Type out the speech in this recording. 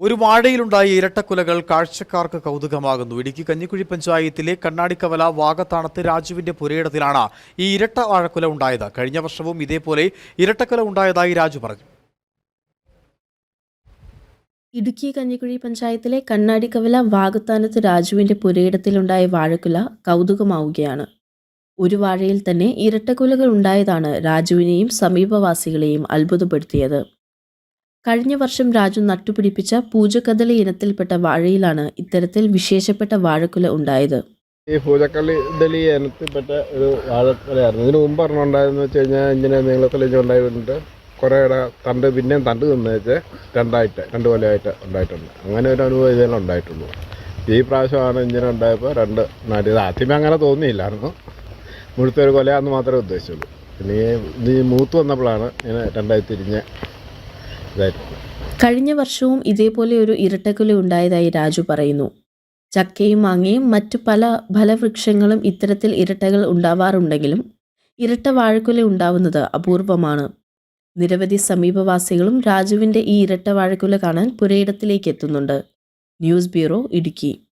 ഒരു വാഴയിലുണ്ടായ ഇരട്ടക്കുലകൾ കാഴ്ചക്കാർക്ക് കൗതുകമാകുന്നു. ഇടുക്കി കഞ്ഞിക്കുഴി പഞ്ചായത്തിലെ കണ്ണാടിക്കവല വാകത്താണത്ത് രാജുവിന്റെ പുരയിടത്തിലാണ് ഈ ഇരട്ട വാഴക്കുല ഉണ്ടായത്. കഴിഞ്ഞ വർഷവും ഇതേപോലെ ഇരട്ടക്കുല ഉണ്ടായതായി രാജു പറഞ്ഞു. ഇടുക്കി കഞ്ഞിക്കുഴി പഞ്ചായത്തിലെ കണ്ണാടിക്കവല വാകത്താനത്ത് രാജുവിന്റെ പുരയിടത്തിലുണ്ടായ വാഴക്കുല കൗതുകമാവുകയാണ്. ഒരു വാഴയിൽ തന്നെ ഇരട്ടക്കുലകൾ ഉണ്ടായതാണ് രാജുവിനെയും സമീപവാസികളെയും അത്ഭുതപ്പെടുത്തിയത്. കഴിഞ്ഞ വർഷം രാജു നട്ടുപിടിപ്പിച്ച പൂജക്കദളി ഇനത്തിൽപ്പെട്ട വാഴയിലാണ് ഇത്തരത്തിൽ വിശേഷപ്പെട്ട വാഴക്കുല ഉണ്ടായത്. ഈ പൂജക്കള്ളി ഇനത്തിൽപ്പെട്ട ഒരു വാഴക്കുലയായിരുന്നു. ഇതിന് മുമ്പ് ഒരെണ്ണം ഉണ്ടായെന്ന് വെച്ച് കഴിഞ്ഞാൽ ഇങ്ങനെ നീളത്തിൽ ഉണ്ടായിട്ടുണ്ട്. കുറേ ഇട തണ്ട് പിന്നെയും തണ്ട് തിന്നേച്ച് രണ്ടായിട്ട് രണ്ട് കൊല്ലമായിട്ട് ഉണ്ടായിട്ടുണ്ട്. അങ്ങനെ ഒരു അനുഭവം ഇതിലും ഉണ്ടായിട്ടുള്ളൂ. ഈ പ്രാവശ്യമാണ് ഇങ്ങനെ ഉണ്ടായപ്പോൾ രണ്ട് നാട്ടിയത് ആദ്യമേ അങ്ങനെ തോന്നിയില്ലായിരുന്നു. മുഴുത്തൊരു കൊലയാന്ന് മാത്രമേ ഉദ്ദേശിച്ചുള്ളൂ. പിന്നെ ഈ മൂത്ത് വന്നപ്പോഴാണ് ഇങ്ങനെ രണ്ടായി തിരിഞ്ഞ് കഴിഞ്ഞ വർഷവും ഇതേപോലെ ഒരു ഇരട്ടക്കുല ഉണ്ടായതായി രാജു പറയുന്നു. ചക്കയും മാങ്ങയും മറ്റു പല ഫലവൃക്ഷങ്ങളും ഇത്തരത്തിൽ ഇരട്ടകൾ ഉണ്ടാവാറുണ്ടെങ്കിലും ഇരട്ട വാഴക്കുല ഉണ്ടാവുന്നത് അപൂർവമാണ്. നിരവധി സമീപവാസികളും രാജുവിന്റെ ഈ ഇരട്ട വാഴക്കുല കാണാൻ പുരയിടത്തിലേക്ക് എത്തുന്നുണ്ട്. News bureau Idukki.